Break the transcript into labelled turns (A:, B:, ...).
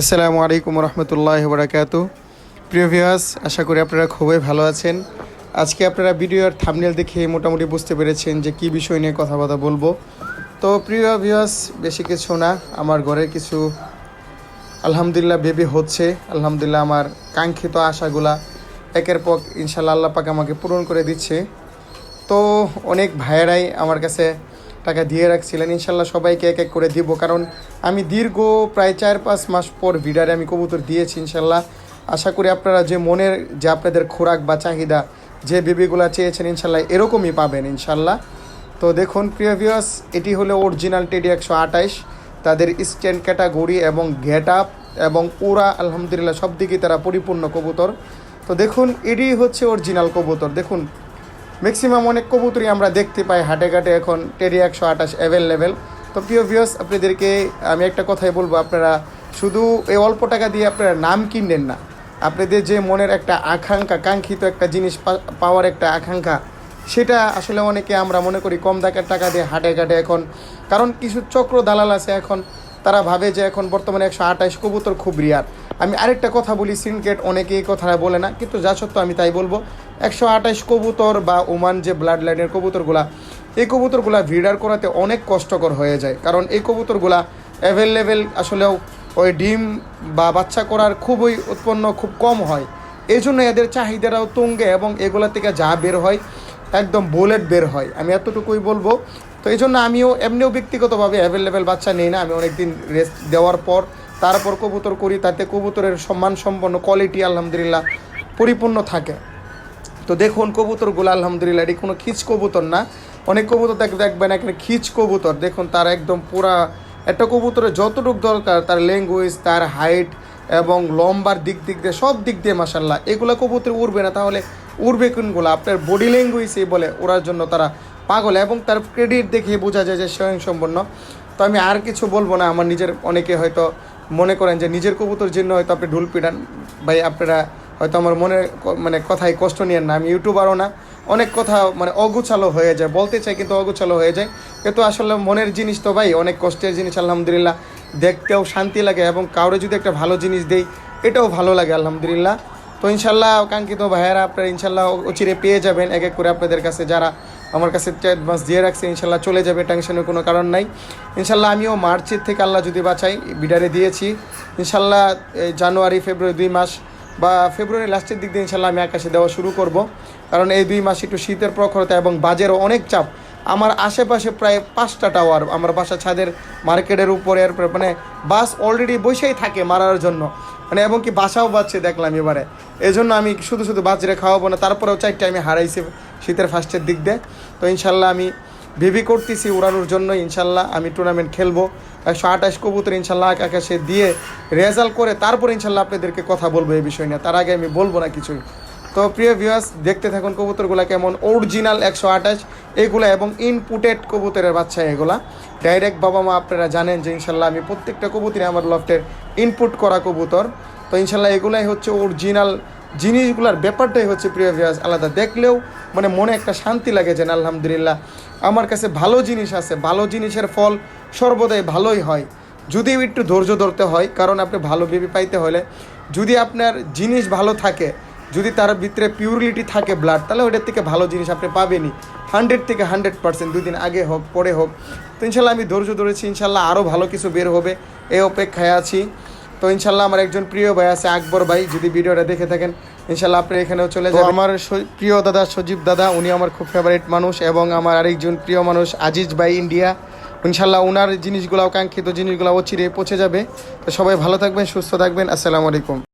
A: আসসালামু আলাইকুম রহমতুল্লাহ বরাকাতু। প্রিয় ভিউয়ার্স, আশা করি আপনারা খুবই ভালো আছেন। আজকে আপনারা ভিডিওর থামনেল দেখে মোটামুটি বুঝতে পেরেছেন যে কি বিষয় নিয়ে কথাবার্তা বলব। তো প্রিয় ভিউয়ার্স, বেশি কিছু না, আমার ঘরের কিছু আলহামদুলিল্লাহ বেবি হচ্ছে। আলহামদুলিল্লাহ আমার কাঙ্ক্ষিত আশাগুলা একের পর ইনশাল্লাহ আল্লাহ পাক আমাকে পূরণ করে দিচ্ছে। তো অনেক ভাইয়েরাই আমার কাছে টাকা দিয়ে রাখছিলেন। ইনশাল্লাহ সবাইকে এক এক করে দিব, কারণ আমি দীর্ঘ প্রায় চার পাঁচ মাস পর ভিডারে আমি কবুতর দিয়েছি ইনশাল্লাহ। আশা করি আপনারা যে মনের, যে আপনাদের খোরাক বা চাহিদা, যে বেবিগুলা চেয়েছেন ইনশাল্লাহ এরকমই পাবেন ইনশাল্লাহ। তো দেখুন, প্রিয় ভিউয়ার্স এটি হলো অরিজিনাল টেডি একশো আঠাইশ তাদের স্ট্যান্ড ক্যাটাগরি এবং গেট আপ এবং ওরা আলহামদুলিল্লাহ সব দিকেই তারা পরিপূর্ণ কবুতর। তো দেখুন, এটি হচ্ছে অরিজিনাল কবুতর। দেখুন ম্যাক্সিমাম অনেক কবুতরই আমরা দেখতে পাই হাটে ঘাটে এখন টেরি একশো আঠাশ অ্যাভেলেবেল তো প্রিয় ভিউস আপনাদেরকে আমি একটা কথাই বলব, আপনারা শুধু এই অল্প টাকা দিয়ে আপনারা নাম কিনলেন না। আপনাদের যে মনের একটা আকাঙ্ক্ষা, কাঙ্ক্ষিত একটা জিনিস পাওয়ার একটা আকাঙ্ক্ষা, সেটা আসলে অনেকে আমরা মনে করি কম দাকের টাকা দিয়ে হাটে ঘাটে এখন, কারণ কিছু চক্র দালাল আছে এখন তারা ভাবে যে এখন বর্তমানে একশো আঠাশ কবুতর খুব রিয়ার আমি আরেকটা কথা বলি, সিনকেট অনেকেই কথাটা বলে না, কিন্তু যা সত্ত্বেও আমি তাই বলব। একশো আঠাশ কবুতর বা ওমান যে ব্লাড লাইনের কবুতরগুলা, এই কবুতরগুলা ভিডার করাতে অনেক কষ্টকর হয়ে যায়। কারণ এই কবুতরগুলা অ্যাভেলেবেল আসলেও ওই ডিম বা বাচ্চা করার খুবই উৎপন্ন খুব কম হয়। এই জন্য এদের চাহিদাটাও তুঙ্গে এবং এগুলা থেকে যা বের হয়, একদম বুলেট বের হয়। আমি এতটুকুই বলব তো এই জন্য আমিও এমনিও ব্যক্তিগতভাবে অ্যাভেলেবেল বাচ্চা নেই না, আমি অনেকদিন রেস্ট দেওয়ার পর, তারপর কবুতর করি, তাতে কবুতরের সম্মান সম্পন্ন কোয়ালিটি আলহামদুলিল্লাহ পরিপূর্ণ থাকে। তো দেখুন কবুতরগুলো আলহামদুলিল্লাহ, এটি কোনো খিচ কবুতর না, অনেক কবুতর দেখ দেখবেন এখানে খিচ কবুতর, দেখুন তার একদম পুরা একটা কবুতরের যতটুকু দরকার, তার ল্যাঙ্গুয়েজ তার হাইট এবং লম্বার দিক দিক দিয়ে, সব দিক দিয়ে মাসাল্লাহ এগুলো কবুতর উড়বে না, তাহলে উড়বে কোনগুলো? আপনার বডি ল্যাঙ্গুয়েজই বলে ওড়ার জন্য তারা পাগল এবং তার ক্রেডিট দেখিয়ে বোঝা যায় যে স্বয়ংসম্পন্ন তো আমি আর কিছু বলব না, আমার নিজের অনেকে হয়তো মনে করেন যে নিজের কবুতর জন্য হয়তো আপনি ঢুল পিটান। ভাই, আপনারা হয়তো আমার মনে মানে কথায় কষ্ট নিয়েন না, আমি ইউটিউবারও না। অনেক কথা মানে অগুছালো হয়ে যায়, বলতে চাই কিন্তু অগুছালো হয়ে যায়। কিন্তু আসলে মনের জিনিস তো ভাই, অনেক কষ্টের জিনিস, আলহামদুলিল্লাহ। দেখতেও শান্তি লাগে এবং কাউরে যদি একটা ভালো জিনিস দেই, এটাও ভালো লাগে, আলহামদুলিল্লাহ। তো ইনশাল্লাহ, কাঙ্ক্ষিত ভাইয়েরা আপনারা ইনশাল্লাহ অচিরে পেয়ে যাবেন, এক এক করে আপনাদের কাছে যারা আমার কাছে অ্যাডভান্স দিয়ে রাখছে, ইনশাল্লাহ চলে যাবে টেনশনের কোনো কারণ নাই। ইনশাল্লাহ আমিও মার্চের থেকে আল্লাহ যদি বাঁচাই বিডারে দিয়েছি। ইনশাল্লাহ জানুয়ারি, ফেব্রুয়ারি দুই মাস বা ফেব্রুয়ারি লাস্টের দিক দিয়ে ইনশাল্লাহ আমি আকাশে দেওয়া শুরু করব। কারণ এই দুই মাস একটু শীতের প্রখরতা এবং বাজেরও অনেক চাপ। আমার আশেপাশে প্রায় পাঁচটা টাওয়ার আমার বাসা ছাদের মার্কেটের উপরে মানে বাস অলরেডি বসেই থাকে মারার জন্য। মানে এবং কি বাসাও বাজছে দেখলাম এবারে। এই জন্য আমি শুধু শুধু বাজরে খাওয়াবো না, তারপরেও চারটে আমি হারাইছি শীতের ফার্স্টের দিক দিয়ে। তো ইনশাল্লাহ আমি ভেবি করতেছি উড়ানোর জন্য ইনশাল্লাহ আমি টুর্নামেন্ট খেলব। একশো আঠাশ কবুতর ইনশাল্লাহ আকাশে দিয়ে রেজাল্ট করে তারপর ইনশাল্লাহ আপনাদেরকে কথা বলব এই বিষয় নিয়ে। তার আগে আমি বলব না কিছুই। তো প্রিয় ভিউয়ার্স দেখতে থাকুন কবুতরগুলা কেমন অরিজিনাল একশো আঠাশ এগুলা এবং ইনপুটেড কবুতরের বাচ্চা এগুলা। ডাইরেক্ট বাবা মা আপনারা জানেন যে ইনশাল্লাহ আমি প্রত্যেকটা কবুতরে আমার লফটের ইনপুট করা কবুতর। তো ইনশাল্লাহ এগুলাই হচ্ছে অরিজিনাল জিনিসগুলোর ব্যাপারটাই হচ্ছে প্রিয় ভিউয়ার্স আলাদা। দেখলেও মানে মনে একটা শান্তি লাগে যে না, আলহামদুলিল্লাহ আমার কাছে ভালো জিনিস আছে ভালো জিনিসের ফল সর্বদাই ভালোই হয়। যদিও একটু ধৈর্য ধরতে হয় কারণ আপনি ভালো বেবি পাইতে হলে যদি আপনার জিনিস ভালো থাকে যদি তার ভিতরে পিউরিটি থাকে ব্লাড তাহলে ওইটার থেকে ভালো জিনিস আপনি পাবেনই। হান্ড্রেড থেকে হান্ড্রেড পার্সেন্ট দুদিন আগে হোক পরে হোক। তো ইনশাল্লাহ আমি ধৈর্য ধরেছি ইনশাল্লাহ আরও ভালো কিছু বের হবে। এই অপেক্ষায় আছি। তো ইনশাল্লাহ আমার একজন প্রিয় ভাই আছে আকবর ভাই যদি ভিডিওটা দেখে থাকেন ইনশাল্লাহ আপনি এখানেও চলে যাবেন। আমার প্রিয় দাদা সজীব দাদা উনি আমার খুব ফেভারিট মানুষ এবং আমার আরেকজন প্রিয় মানুষ আজিজ ভাই ইন্ডিয়া। ইনশাল্লাহ ওনার জিনিসগুলো কাঙ্ক্ষিত জিনিসগুলো অচিরে পৌঁছে যাবে। তো সবাই ভালো থাকবেন সুস্থ থাকবেন। আসসালামু আলাইকুম।